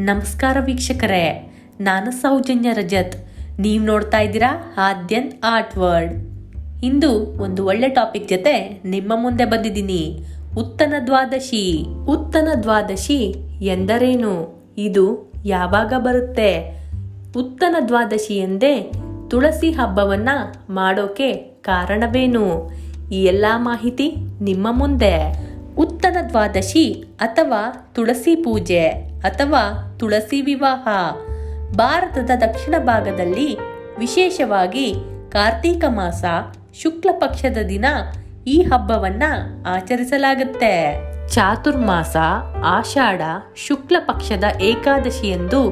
ನಮಸ್ಕಾರ ವೀಕ್ಷಕರೇ, ನಾನು ಸೌಜನ್ಯ ರಜತ್. ನೀವು ನೋಡ್ತಾ ಇದ್ದೀರಾ ಆದ್ಯನ್ ಆರ್ಟ್ ವರ್ಡ್ ಇಂದು ಒಂದು ಒಳ್ಳೆ ಟಾಪಿಕ್ ಜೊತೆ ನಿಮ್ಮ ಮುಂದೆ ಬಂದಿದ್ದೀನಿ. ಉತ್ತನ ದ್ವಾದಶಿ. ಉತ್ತನ ದ್ವಾದಶಿ ಎಂದರೇನು? ಇದು ಯಾವಾಗ ಬರುತ್ತೆ? ಉತ್ತನ ದ್ವಾದಶಿ ಎಂದೇ ತುಳಸಿ ಹಬ್ಬವನ್ನ ಮಾಡೋಕೆ ಕಾರಣವೇನು? ಈ ಎಲ್ಲ ಮಾಹಿತಿ ನಿಮ್ಮ ಮುಂದೆ. ಉತ್ತನ ದ್ವಾದಶಿ ಅಥವಾ ತುಳಸಿ ಪೂಜೆ ಅಥವಾ ತುಳಸಿ ವಿವಾಹ. ಭಾರತದ ದಕ್ಷಿಣ ಭಾಗದಲ್ಲಿ ವಿಶೇಷವಾಗಿ ಕಾರ್ತೀಕ ಮಾಸ ಶುಕ್ಲ ಪಕ್ಷದ ದಿನ ಈ ಹಬ್ಬವನ್ನ ಆಚರಿಸಲಾಗುತ್ತೆ. ಚಾತುರ್ಮಾಸ ಆಷಾಢ ಶುಕ್ಲ ಪಕ್ಷದ ಏಕಾದಶಿಯಂದು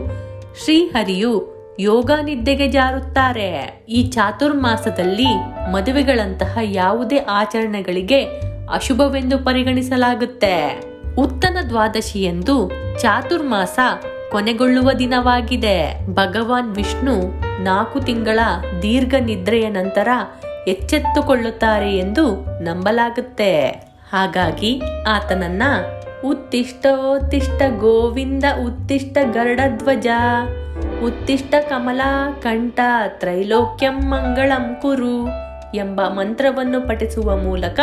ಶ್ರೀಹರಿಯು ಯೋಗ ನಿದ್ದೆಗೆ ಜಾರುತ್ತಾರೆ. ಈ ಚಾತುರ್ಮಾಸದಲ್ಲಿ ಮದುವೆಗಳಂತಹ ಯಾವುದೇ ಆಚರಣೆಗಳಿಗೆ ಅಶುಭವೆಂದು ಪರಿಗಣಿಸಲಾಗುತ್ತೆ. ಉತ್ತನ ದ್ವಾದಶಿಯಂದು ಚಾತುರ್ಮಾಸ ಕೊನೆಗೊಳ್ಳುವ ದಿನವಾಗಿದೆ. ಭಗವಾನ್ ವಿಷ್ಣು ನಾಲ್ಕು ತಿಂಗಳ ದೀರ್ಘ ನಿದ್ರೆಯ ನಂತರ ಎಚ್ಚೆತ್ತುಕೊಳ್ಳುತ್ತಾರೆ ಎಂದು ನಂಬಲಾಗುತ್ತೆ. ಹಾಗಾಗಿ ಆತನನ್ನ ಉತ್ತಿಷ್ಟೋತ್ತಿಷ್ಟ ಗೋವಿಂದ ಉತ್ತಿಷ್ಟ ಗರುಡಧ್ವಜ, ಉತ್ತಿಷ್ಟ ಕಮಲಾ ಕಂಠ, ತ್ರೈಲೋಕ್ಯಂ ಮಂಗಳಂ ಕುರು ಎಂಬ ಮಂತ್ರವನ್ನು ಪಠಿಸುವ ಮೂಲಕ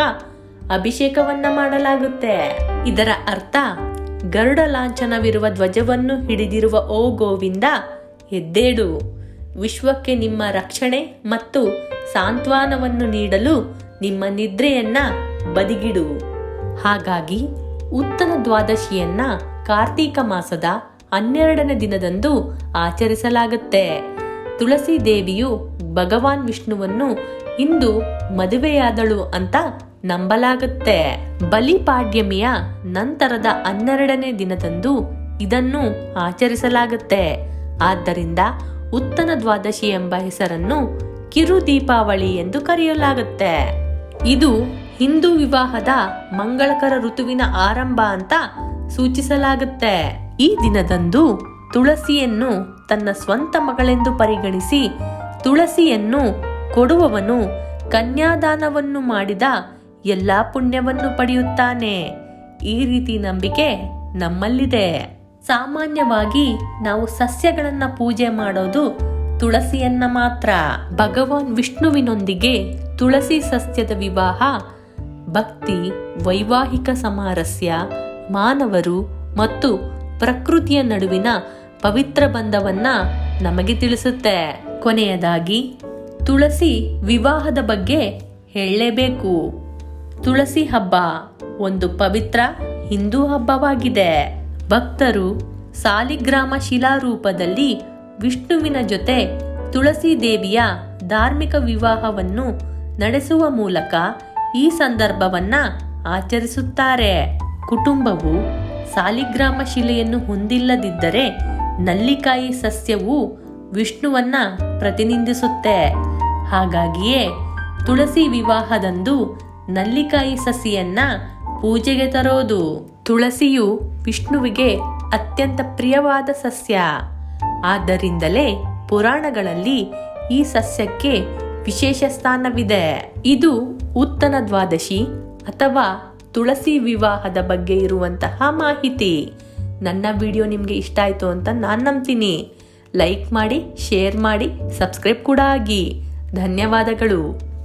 ಅಭಿಷೇಕವನ್ನ ಮಾಡಲಾಗುತ್ತೆ. ಇದರ ಅರ್ಥ, ಗರುಡ ಲಾಂಛನವಿರುವ ಧ್ವಜವನ್ನು ಹಿಡಿದಿರುವ ಓ ಗೋವಿಂದ ಎದ್ದೇಡು. ವಿಶ್ವಕ್ಕೆ ನಿಮ್ಮ ರಕ್ಷಣೆ ಮತ್ತು ಸಾಂತ್ವನವನ್ನು ನೀಡಲು ನಿಮ್ಮ ನಿದ್ರೆಯನ್ನ ಬದಿಗಿಡು. ಹಾಗಾಗಿ ಉತ್ತರ ದ್ವಾದಶಿಯನ್ನ ಕಾರ್ತೀಕ ಮಾಸದ ಹನ್ನೆರಡನೇ ದಿನದಂದು ಆಚರಿಸಲಾಗುತ್ತೆ. ತುಳಸಿ ದೇವಿಯು ಭಗವಾನ್ ವಿಷ್ಣುವನ್ನು ಇಂದು ಮದುವೆಯಾದಳು ಅಂತ ನಂಬಲಾಗುತ್ತೆ. ಬಲಿಪಾಡ್ಯಮಿಯ ನಂತರದ ಹನ್ನೆರಡನೇ ದಿನದಂದು ಇದನ್ನು ಆಚರಿಸಲಾಗುತ್ತೆ. ಆದ್ದರಿಂದ ಉತ್ತನ ದ್ವಾದಶಿ ಎಂಬ ಹೆಸರನ್ನು ಕಿರು ದೀಪಾವಳಿ ಎಂದು ಕರೆಯಲಾಗುತ್ತೆ. ಇದು ಹಿಂದೂ ವಿವಾಹದ ಮಂಗಳಕರ ಋತುವಿನ ಆರಂಭ ಅಂತ ಸೂಚಿಸಲಾಗುತ್ತೆ. ಈ ದಿನದಂದು ತುಳಸಿಯನ್ನು ತನ್ನ ಸ್ವಂತ ಮಗಳೆಂದು ಪರಿಗಣಿಸಿ ತುಳಸಿಯನ್ನು ಕೊಡುವವನು ಕನ್ಯಾದಾನವನ್ನು ಮಾಡಿದ ಎಲ್ಲಾ ಪುಣ್ಯವನ್ನು ಪಡೆಯುತ್ತಾನೆ. ಈ ರೀತಿ ನಂಬಿಕೆ ನಮ್ಮಲ್ಲಿದೆ. ಸಾಮಾನ್ಯವಾಗಿ ನಾವು ಸಸ್ಯಗಳನ್ನ ಪೂಜೆ ಮಾಡೋದು ತುಳಸಿಯನ್ನ ಮಾತ್ರ. ಭಗವಾನ್ ವಿಷ್ಣುವಿನೊಂದಿಗೆ ತುಳಸಿ ಸಸ್ಯದ ವಿವಾಹ, ಭಕ್ತಿ, ವೈವಾಹಿಕ ಸಮಾರಸ್ಯ, ಮಾನವರು ಮತ್ತು ಪ್ರಕೃತಿಯ ನಡುವಿನ ಪವಿತ್ರ ಬಂಧವನ್ನ ನಮಗೆ ತಿಳಿಸುತ್ತೆ. ಕೊನೆಯದಾಗಿ, ತುಳಸಿ ವಿವಾಹದ ಬಗ್ಗೆ ಹೇಳಲೇಬೇಕು. ತುಳಸಿ ಹಬ್ಬ ಒಂದು ಪವಿತ್ರ ಹಿಂದೂ ಹಬ್ಬವಾಗಿದೆ. ಭಕ್ತರು ಸಾಲಿಗ್ರಾಮ ಶಿಲಾರೂಪದಲ್ಲಿ ವಿಷ್ಣುವಿನ ಜೊತೆ ತುಳಸಿ ದೇವಿಯ ಧಾರ್ಮಿಕ ವಿವಾಹವನ್ನು ನಡೆಸುವ ಮೂಲಕ ಈ ಸಂದರ್ಭವನ್ನ ಆಚರಿಸುತ್ತಾರೆ. ಕುಟುಂಬವು ಸಾಲಿಗ್ರಾಮ ಶಿಲೆಯನ್ನು ಹೊಂದಿಲ್ಲದಿದ್ದರೆ ನಲ್ಲಿಕಾಯಿ ಸಸ್ಯವು ವಿಷ್ಣುವನ್ನ ಪ್ರತಿನಿಧಿಸುತ್ತೆ. ಹಾಗಾಗಿಯೇ ತುಳಸಿ ವಿವಾಹದಂದು ನಲ್ಲಿಕಾಯಿ ಸಸಿಯನ್ನ ಪೂಜೆಗೆ ತರೋದು. ತುಳಸಿಯು ವಿಷ್ಣುವಿಗೆ ಅತ್ಯಂತ ಪ್ರಿಯವಾದ ಸಸ್ಯ. ಆದ್ದರಿಂದಲೇ ಪುರಾಣಗಳಲ್ಲಿ ಈ ಸಸ್ಯಕ್ಕೆ ವಿಶೇಷ ಸ್ಥಾನವಿದೆ. ಇದು ಉತ್ತನ ದ್ವಾದಶಿ ಅಥವಾ ತುಳಸಿ ವಿವಾಹದ ಬಗ್ಗೆ ಇರುವಂತಹ ಮಾಹಿತಿ. ನನ್ನ ವಿಡಿಯೋ ನಿಮಗೆ ಇಷ್ಟ ಆಯಿತು ಅಂತ ನಾನು ನಂಬ್ತೀನಿ. ಲೈಕ್ ಮಾಡಿ, ಶೇರ್ ಮಾಡಿ, ಸಬ್ಸ್ಕ್ರೈಬ್ ಕೂಡ ಆಗಿ. ಧನ್ಯವಾದಗಳು.